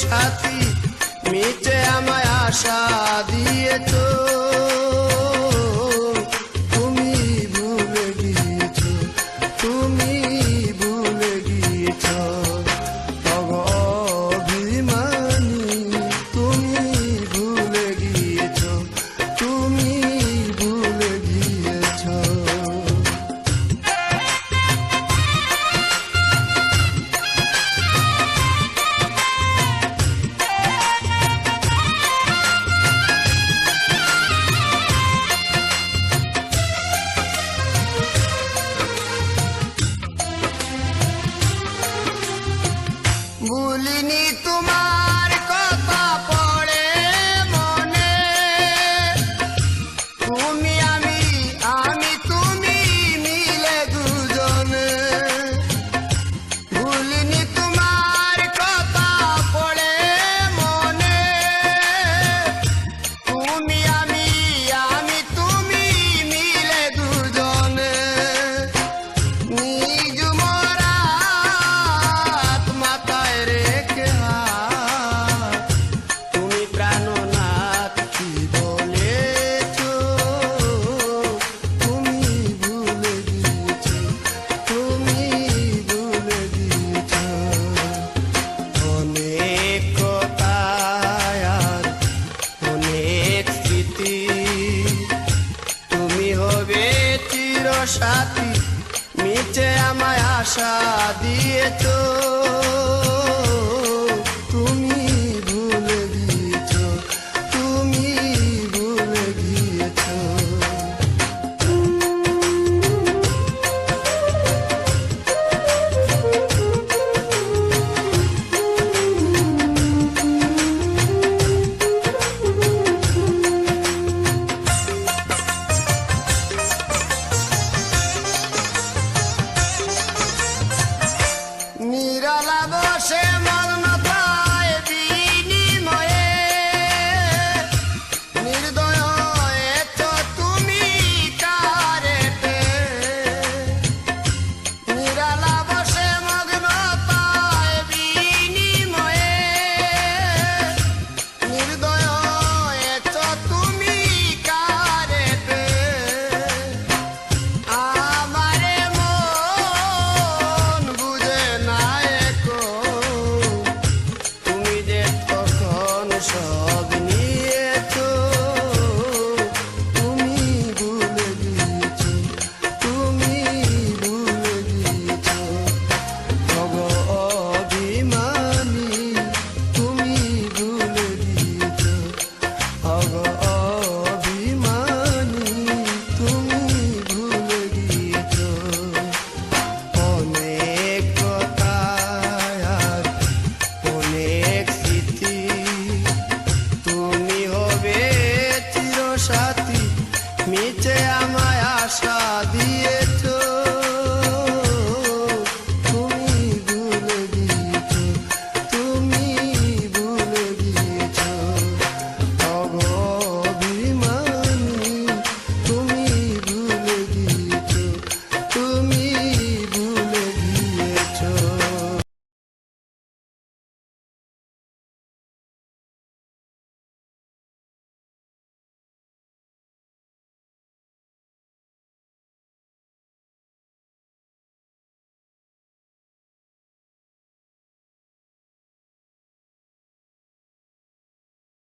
সাথী মিটে আমায় আশা দিয়ে তো আশা দিয়ে তুমি yourself. মিচে আমায় আশা দিয়েছ।